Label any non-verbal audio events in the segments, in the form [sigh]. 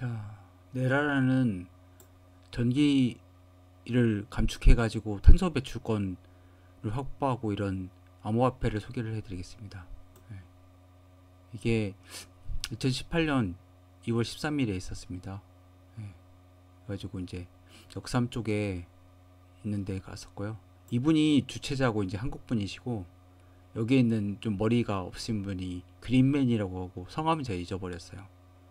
자, 네라라는 전기를 감축해 가지고 탄소 배출권을 확보하고 이런 암호화폐를 소개를 해드리겠습니다. 네. 이게 2018년 2월 13일에 있었습니다. 네. 그래가지고 이제 역삼 쪽에 있는데 갔었고요. 이분이 주최자고 이제 한국 분이시고 여기에 있는 좀 머리가 없으신 분이 그린맨이라고 하고 성함은 제가 잊어버렸어요.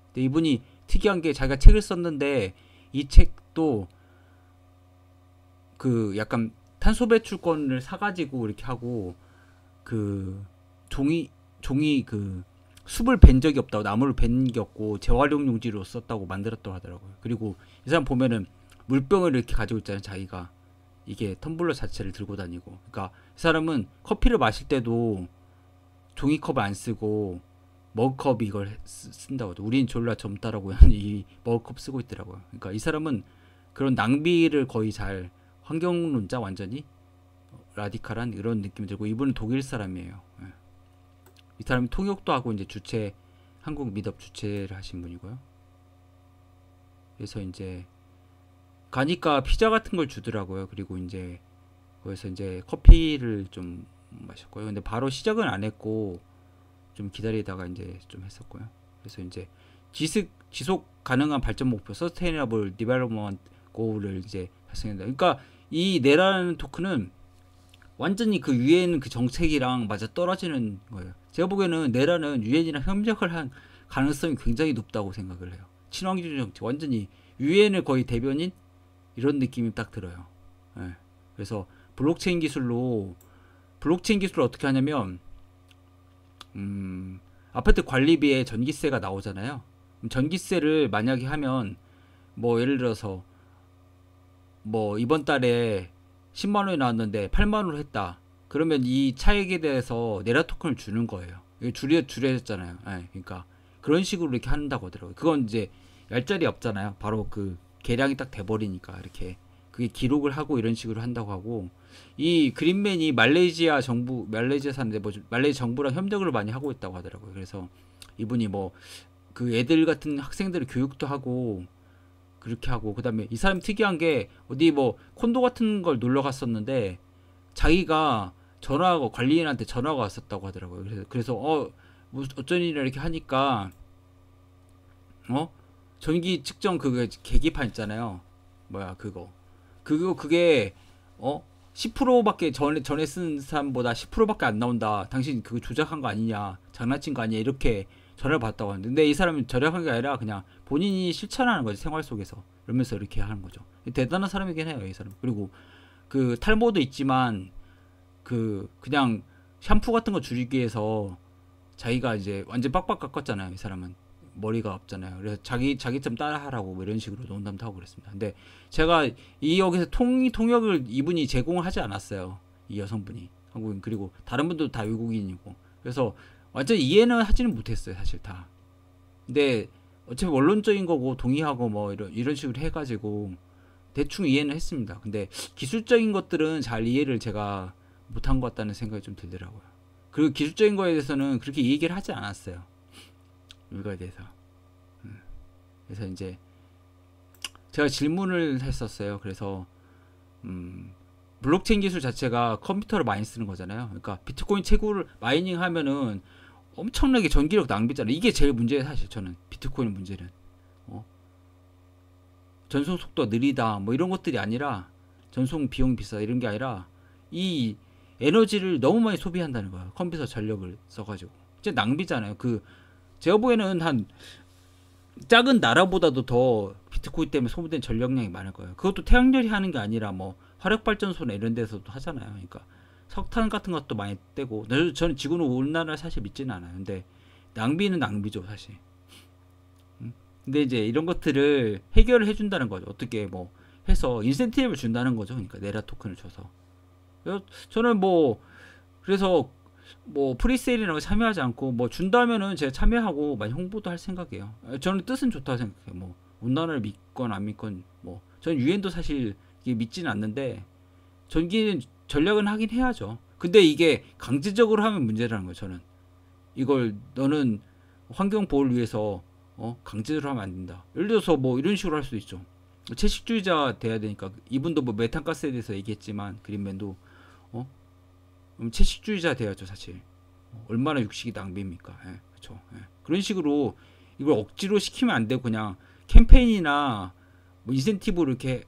근데 이분이 특이한 게 자기가 책을 썼는데 이 책도 그 약간 탄소 배출권을 사가지고 이렇게 하고 그 종이 종이 그 숲을 벤 적이 없다고 나무를 벤 게 없고 재활용 용지로 썼다고 만들었다고 하더라고요. 그리고 이 사람 보면은 물병을 이렇게 가지고 있잖아요. 자기가 이게 텀블러 자체를 들고 다니고. 그러니까 이 사람은 커피를 마실 때도 종이컵을 안 쓰고 머그컵 이걸 쓴다고 하죠. 우린 졸라 젊다라고 이 머그컵 쓰고 있더라고요. 그러니까 이 사람은 그런 낭비를 거의 잘 환경론자 완전히 라디칼한 이런 느낌이 들고 이분은 독일 사람이에요. 예. 이 사람이 통역도 하고 이제 주최 한국 미덥 주최를 하신 분이고요. 그래서 이제 가니까 피자 같은 걸 주더라고요. 그리고 이제 거기서 이제 커피를 좀 마셨고요. 근데 바로 시작은 안 했고 좀 기다리다가 이제 좀 했었고요. 그래서 이제 지속 지속 가능한 발전 목표 서스테이너블 디벨롭먼트 고를 이제 달성한다. 그러니까 이 네라는 토큰은 완전히 그 유엔 그 정책이랑 맞아 떨어지는 거예요. 제가 보기에는 네라는 유엔이랑 협력을 한 가능성이 굉장히 높다고 생각을 해요. 친환경 정책 완전히 유엔을 거의 대변인 이런 느낌이 딱 들어요. 네. 그래서 블록체인 기술로 블록체인 기술을 어떻게 하냐면 음, 아파트 관리비에 전기세가 나오잖아요. 전기세를 만약에 하면 뭐 예를 들어서 뭐 이번 달에 10만 원이 나왔는데 8만 원으로 했다. 그러면 이 차액에 대해서 네라 토큰을 주는 거예요. 줄여 줄여졌잖아요. 네, 그러니까 그런 식으로 이렇게 한다고 하더라고요. 그건 이제 얄짤이 없잖아요. 바로 그 계량이 딱 돼버리니까 이렇게 그게 기록을 하고 이런 식으로 한다고 하고 이 그린맨이 말레이시아 정부 말레이시아 사는데 뭐 말레이시아 정부랑 협력을 많이 하고 있다고 하더라고요. 그래서 이분이 뭐 그 애들 같은 학생들을 교육도 하고 그렇게 하고 그다음에 이 사람 특이한 게 어디 뭐 콘도 같은 걸 놀러 갔었는데 자기가 전화하고 관리인한테 전화가 왔었다고 하더라고요. 그래서 그래서 어 뭐 어쩐 일이야 이렇게 하니까 어 전기 측정 그 계기판 있잖아요. 뭐야 그거 그거 그게 어 10%밖에 전에 전에 쓴 사람보다 10%밖에 안 나온다. 당신 그거 조작한 거 아니냐? 장난친 거 아니냐? 이렇게 전화를 받았다고 하는데 근데 이 사람은 절약한 게 아니라 그냥 본인이 실천하는 거지 생활 속에서 이러면서 이렇게 하는 거죠. 대단한 사람이긴 해요, 이 사람. 그리고 그 탈모도 있지만 그 그냥 샴푸 같은 거 줄이기 위해서 자기가 이제 완전 빡빡 깎았잖아요, 이 사람은. 머리가 없잖아요. 그래서 자기 자기 좀 따라하라고 뭐 이런 식으로 농담도 하고 그랬습니다. 근데 제가 이 역에서 통 통역을 이분이 제공을 하지 않았어요. 이 여성분이 한국인 그리고 다른 분도 다 외국인이고 그래서 완전 이해는 하지는 못했어요, 사실 다. 근데 어차피 원론적인 거고 동의하고 뭐 이런 이런 식으로 해가지고 대충 이해는 했습니다. 근데 기술적인 것들은 잘 이해를 제가 못한 것 같다는 생각이 좀 들더라고요. 그리고 기술적인 거에 대해서는 그렇게 얘기를 하지 않았어요. 이거에 대해서. 음. 그래서 이제 제가 질문을 했었어요. 그래서 음, 블록체인 기술 자체가 컴퓨터를 많이 쓰는 거잖아요. 그러니까 비트코인 채굴을 마이닝 하면은 엄청나게 전기력 낭비잖아요. 이게 제일 문제예요, 사실 저는. 비트코인 문제는. 어? 전송 속도가 느리다, 뭐 이런 것들이 아니라 전송 비용 비싸 이런 게 아니라 이 에너지를 너무 많이 소비한다는 거예요. 컴퓨터 전력을 써가지고. 진짜 낭비잖아요. 그 제가 보기에는 한 작은 나라보다도 더 비트코인 때문에 소모된 전력량이 많을 거예요. 그것도 태양열이 하는 게 아니라 뭐 화력발전소나 이런 데서도 하잖아요. 그러니까 석탄 같은 것도 많이 떼고 저는 지구는 우리나라 사실 믿지는 않아요. 근데 낭비는 낭비죠 사실. 음? 근데 이제 이런 것들을 해결을 해준다는 거죠. 어떻게 뭐 해서 인센티브를 준다는 거죠. 그러니까 네라 토큰을 줘서. 저는 뭐 그래서 뭐 프리세일이나 거 참여하지 않고 뭐 준다면은 제가 참여하고 많이 홍보도 할 생각이에요. 저는 뜻은 좋다고 생각해요. 뭐 온난화를 믿건 안 믿건 뭐 저는 유엔도 사실 믿지는 않는데 전기는 전략은 하긴 해야죠. 근데 이게 강제적으로 하면 문제라는 거예요. 저는 이걸 너는 환경 보호를 위해서 어 강제로 하면 안 된다. 예를 들어서 뭐 이런 식으로 할 수도 있죠. 채식주의자 돼야 되니까 이분도 뭐 메탄가스에 대해서 얘기했지만 그린맨도 어 채식주의자 돼야죠 사실. 어, 얼마나 육식이 낭비입니까? 예, 그렇죠. 예. 그런 식으로 이걸 억지로 시키면 안 되고 그냥 캠페인이나 뭐 인센티브를 이렇게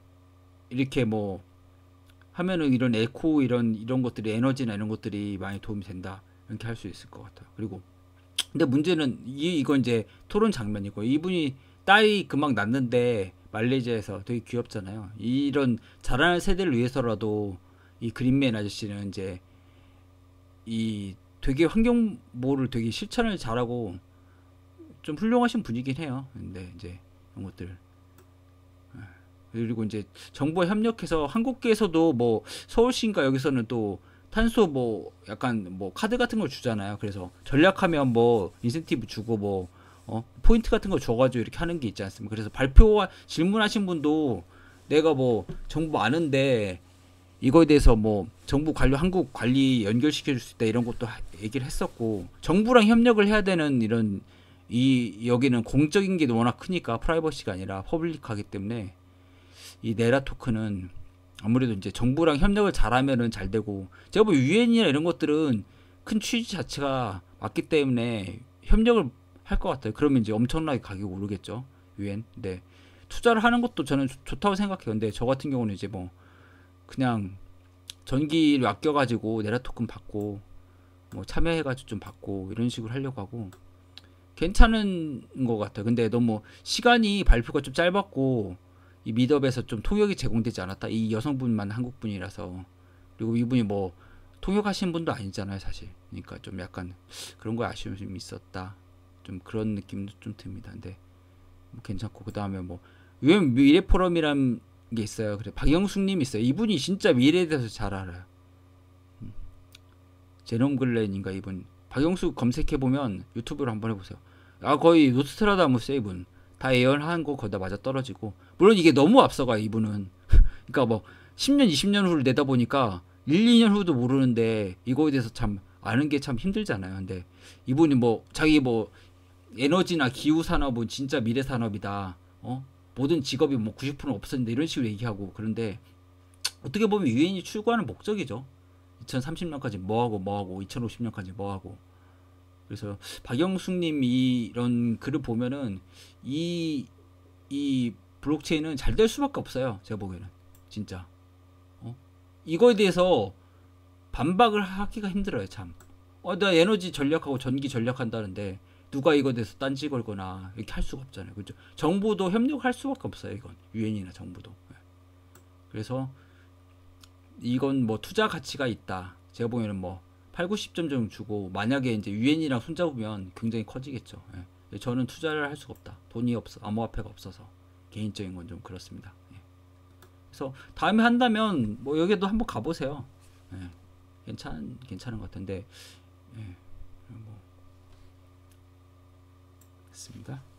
이렇게 뭐 하면은 이런 에코 이런 이런 것들이 에너지나 이런 것들이 많이 도움이 된다 이렇게 할 수 있을 것 같아요. 그리고 근데 문제는 이 이거 이제 토론 장면이고 이분이 딸이 금방 낳는데 말레이시아에서 되게 귀엽잖아요. 이런 자라는 세대를 위해서라도 이 그린맨 아저씨는 이제 이 되게 환경 보호를 되게 실천을 잘하고 좀 훌륭하신 분이긴 해요. 근데 이제 이런 것들 아, 그리고 이제 정부와 협력해서 한국계에서도 뭐 서울시인가 여기서는 또 탄소 뭐 약간 뭐 카드 같은 걸 주잖아요. 그래서 전략하면 뭐 인센티브 주고 뭐 어, 포인트 같은 거 줘가지고 이렇게 하는 게 있지 않습니까? 그래서 발표와 질문하신 분도 내가 뭐 정부 아는데 이거에 대해서 뭐 정부 관료 한국 관리 연결시켜 줄 수 있다 이런 것도 하- 얘기를 했었고 정부랑 협력을 해야 되는 이런 이 여기는 공적인 게 워낙 크니까 프라이버시가 아니라 퍼블릭하기 때문에 이 네라 토큰은 아무래도 이제 정부랑 협력을 잘하면은 잘 되고 제가 뭐 유엔이나 이런 것들은 큰 취지 자체가 맞기 때문에 협력을 할 것 같아요. 그러면 이제 엄청나게 가격이 오르겠죠. 유엔. 네. 투자를 하는 것도 저는 좋- 좋다고 생각해요. 근데 저 같은 경우는 이제 뭐 그냥 전기를 아껴가지고 네라 토큰 받고 뭐 참여해가지고 좀 받고 이런 식으로 하려고 하고 괜찮은 것 같아요. 근데 너무 시간이 발표가 좀 짧았고 이 미드업에서 좀 통역이 제공되지 않았다. 이 여성분만 한국 분이라서 그리고 이분이 뭐 통역하신 분도 아니잖아요, 사실. 그러니까 좀 약간 그런 거 아쉬움이 좀 있었다. 좀 그런 느낌도 좀 듭니다. 근데 뭐 괜찮고 그 다음에 뭐 미래 포럼이란 게 있어요. 그래 박영숙님 있어요. 이분이 진짜 미래에 대해서 잘 알아요. 음. 제롬 글렌인가 이분. 박영숙 검색해 보면 유튜브로 한번 해보세요. 아 거의 노스트라다무스 이분. 다 예언한 거 거기다 맞아 떨어지고 물론 이게 너무 앞서가 이분은. [laughs] 그러니까 뭐 10년 20년 후를 내다 보니까 1, 2년 후도 모르는데 이거에 대해서 참 아는 게 참 힘들잖아요. 근데 이분이 뭐 자기 뭐 에너지나 기후 산업은 진짜 미래 산업이다. 어? 모든 직업이 뭐 90% 없어진다 이런 식으로 얘기하고 그런데 어떻게 보면 유엔이 추구하는 목적이죠. 2030년까지 뭐 하고 뭐 하고 2050년까지 뭐 하고 그래서 박영숙님 이런 글을 보면은 이 이 블록체인은 잘 될 수밖에 없어요. 제가 보기에는 진짜 어? 이거에 대해서 반박을 하기가 힘들어요. 참. 어, 나 에너지 전략하고 전기 전략한다는데 누가 이거에 대해서 딴지 걸거나 이렇게 할 수가 없잖아요. 그죠? 정부도 협력할 수밖에 없어요. 이건 유엔이나 정부도. 예. 그래서 이건 뭐 투자 가치가 있다. 제가 보기에는 뭐 8, 90점 정도 주고 만약에 이제 유엔이랑 손잡으면 굉장히 커지겠죠. 예. 저는 투자를 할 수가 없다. 돈이 없어. 암호화폐가 없어서 개인적인 건 좀 그렇습니다. 예. 그래서 다음에 한다면 뭐 여기도 한번 가보세요. 예. 괜찮 괜찮은 것 같은데 예. 뭐 있습니다.